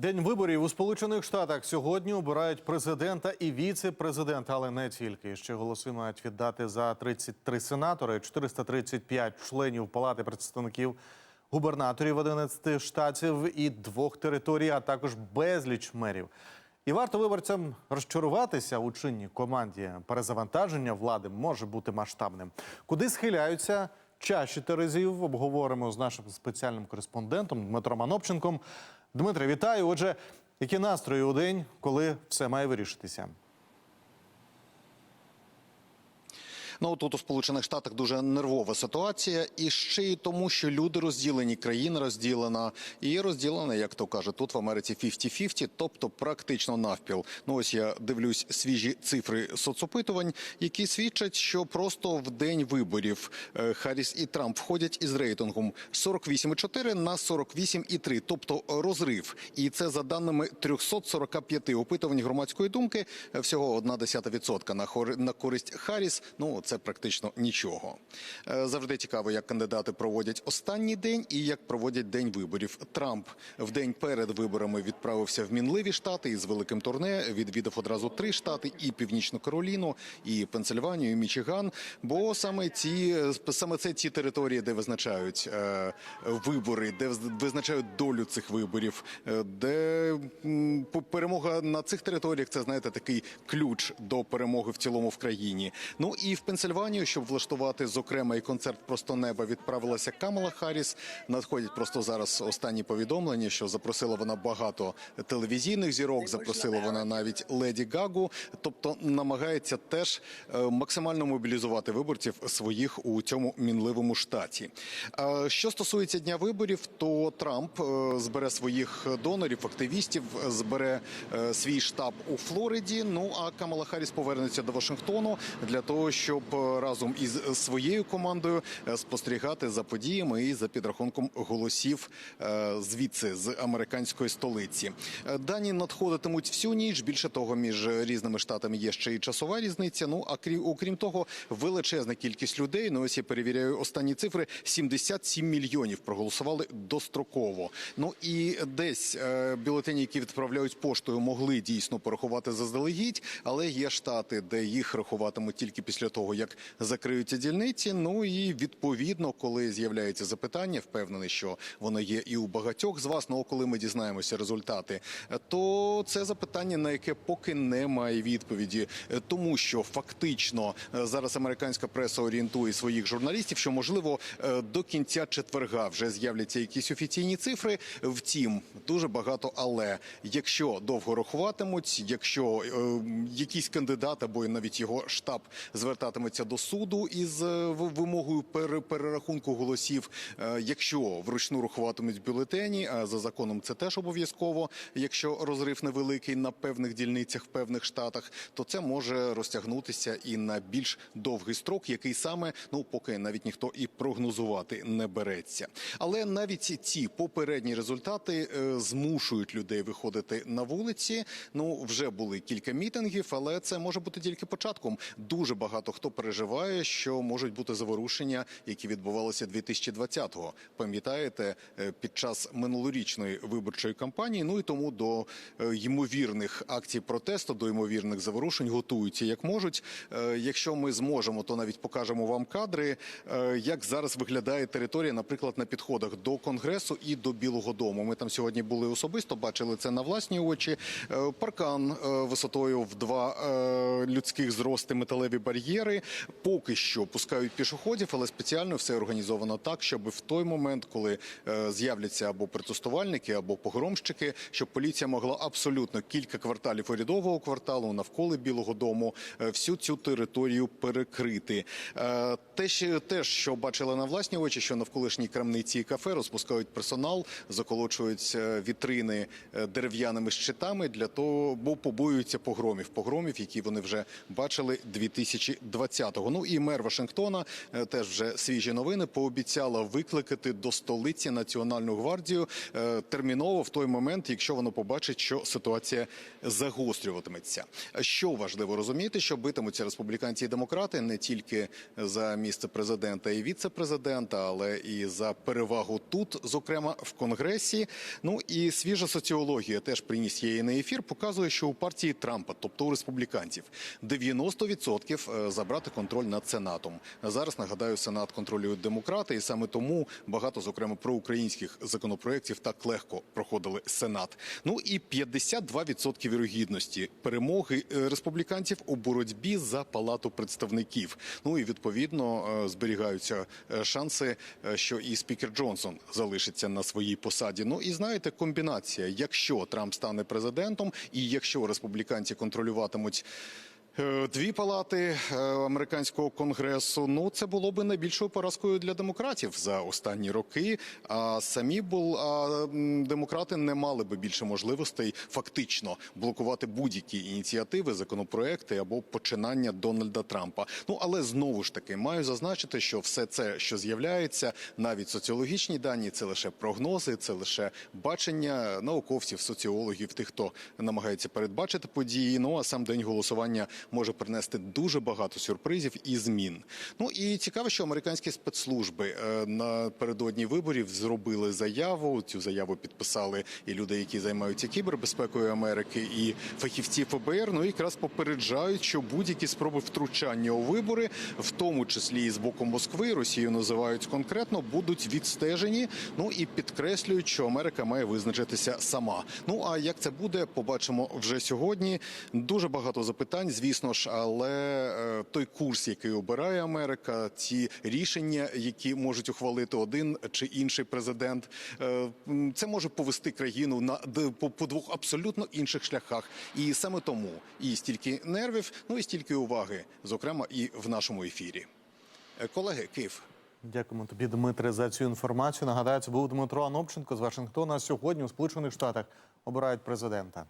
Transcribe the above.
День виборів у Сполучених Штатах сьогодні обирають президента і віце-президента, але не тільки. Ще голоси мають віддати за 33 сенатори, 435 членів Палати представників губернаторів 11 штатів і двох територій, а також безліч мерів. І варто виборцям розчаруватися у чинній команді. Перезавантаження влади може бути масштабним. Куди схиляються чаші терезів? Обговоримо з нашим спеціальним кореспондентом Дмитром Анопченком. Дмитре, вітаю. Отже, які настрої у день, коли все має вирішитися? Ну тут у Сполучених Штатах дуже нервова ситуація, і ще й тому, що люди розділені, країна розділена, і розділена, як то каже, тут в Америці 50-50, тобто практично навпіл. Ну ось я дивлюсь свіжі цифри соцопитувань, які свідчать, що просто в день виборів е, Харріс і Трамп входять із рейтингом 48,4 на 48,3, тобто розрив. І це за даними 345 опитувань громадської думки, е, всього одна десята відсотка на хор- на користь Харріс. Ну це практично нічого. Е, Завжди цікаво, як кандидати проводять останній день і як проводять день виборів. Трамп в день перед виборами відправився в мінливі штати із великим турне. Відвідав одразу три штати: і Північну Кароліну, і Пенсильванію, і Мічиган. Бо саме ці саме це ті території, де визначають е, вибори, де визначають долю цих виборів, е, де м, перемога на цих територіях це знаєте такий ключ до перемоги в цілому в країні. Ну і в Пенсильванію, щоб влаштувати зокрема і концерт просто неба, відправилася Камала Харріс. Надходять просто зараз останні повідомлення, що запросила вона багато телевізійних зірок, запросила вона навіть леді Гагу, тобто намагається теж е, максимально мобілізувати виборців своїх у цьому мінливому штаті. Що стосується дня виборів, то Трамп е, збере своїх донорів, активістів, збере е, свій штаб у Флориді. Ну а Камала Харріс повернеться до Вашингтону для того, щоб разом із своєю командою е, спостерігати за подіями і за підрахунком голосів е, звідси з американської столиці. Е, Дані надходитимуть всю ніч. Більше того, між різними штатами є ще й часова різниця. Ну а крім окрім того, величезна кількість людей. Ну ось я перевіряю останні цифри: 77 мільйонів проголосували достроково. Ну і десь е, бюлетені, які відправляють поштою, могли дійсно порахувати заздалегідь, але є штати, де їх рахуватимуть тільки після того, як закриються дільниці. Ну і відповідно, коли з'являється запитання, впевнений, що воно є і у багатьох з вас. Ну, коли ми дізнаємося результати, то це запитання, на яке поки немає відповіді, тому що фактично е, зараз американська преса орієнтує своїх журналістів, що можливо е, до кінця четверга вже з'являться якісь офіційні цифри. Втім, дуже багато але якщо довго рахуватимуть, якщо е, якийсь кандидат або навіть його штаб звертатиметься до суду із е, вимогою пере- перерахунку голосів, е, якщо вручну рахуватимуть бюлетені, а за законом це теж обов'язково, якщо розрив невеликий на певних дільницях в певних штатах, то це може розтягнутися і на більш довгий строк, який саме ну поки навіть ніхто і прогнозувати не береться. Але навіть ці попередні результати е, змушують людей виходити на вулиці. Ну вже були кілька мітингів, але це може бути тільки початком. Дуже багато хто переживає, що можуть бути заворушення, які відбувалися 2020-го. Пам'ятаєте, е, під час минулорічної виборчої кампанії. Ну і тому до е, ймовірних акцій протесту, до ймовірних заворушень готуються як можуть. Е, Якщо ми зможемо, то навіть покажемо вам кадри, як зараз виглядає територія, наприклад, на підходах до конгресу і до Білого Дому. Ми там сьогодні були особисто, бачили це на власні очі. Паркан висотою в два людських зрости металеві бар'єри. Поки що пускають пішоходів, але спеціально все організовано так, щоб в той момент, коли е, з'являться або протестувальники, або погромщики, щоб поліція могла абсолютно кілька кварталів урядового кварталу навколо Білого Дому е, всю цю територію перекрити. Е, Те, що теж що бачили на власні очі, що навколишній крамниці і кафе розпускають персонал, заколочують вітрини дерев'яними щитами для того, бо побоюються погромів, погромів, які вони вже бачили 2020 20-го. Ну і мер Вашингтона е, теж вже свіжі новини пообіцяла викликати до столиці Національну гвардію е, терміново в той момент, якщо воно побачить, що ситуація загострюватиметься. Що важливо розуміти, що битимуться республіканці і демократи не тільки за місце президента і віце-президента, але і за перевагу тут, зокрема в конгресі. Ну і свіжа соціологія теж приніс її на ефір. Показує, що у партії Трампа, тобто у республіканців, 90% е, забрати контроль над сенатом. Зараз нагадаю, сенат контролюють демократи, і саме тому багато, зокрема, проукраїнських законопроєктів так легко проходили сенат. Ну і 52% вірогідності перемоги е, республіканців у боротьбі за палату представників. Ну і відповідно е, зберігаються е, шанси, що і спікер Джонсон залишиться на своїй посаді. Ну і знаєте, комбінація, якщо Трамп стане президентом, і якщо республіканці контролюватимуть. Е, Дві палати е, американського конгресу. Ну це було би найбільшою поразкою для демократів за останні роки. А самі бул а, демократи не мали би більше можливостей фактично блокувати будь-які ініціативи, законопроекти або починання Дональда Трампа. Ну але знову ж таки маю зазначити, що все це, що з'являється, навіть соціологічні дані, це лише прогнози, це лише бачення науковців, соціологів, тих, хто намагається передбачити події. Ну а сам день голосування може принести дуже багато сюрпризів і змін. Ну і цікаво, що американські спецслужби е, напередодні виборів зробили заяву. Цю заяву підписали і люди, які займаються кібербезпекою Америки, і фахівці ФБР. Ну і якраз попереджають, що будь-які спроби втручання у вибори, в тому числі і з боку Москви, Росію називають конкретно, будуть відстежені. Ну і підкреслюють, що Америка має визначитися сама. Ну а як це буде, побачимо вже сьогодні. Дуже багато запитань, звісно ж, але е, той курс, який обирає Америка, ці рішення, які можуть ухвалити один чи інший президент, е, це може повести країну на по, по двох абсолютно інших шляхах. І саме тому і стільки нервів, ну і стільки уваги, зокрема і в нашому ефірі. Е, Колеги, Київ. Дякуємо тобі, Дмитре, за цю інформацію. Нагадаю, це був Дмитро Анопченко з Вашингтона. Сьогодні у Сполучених Штатах обирають президента.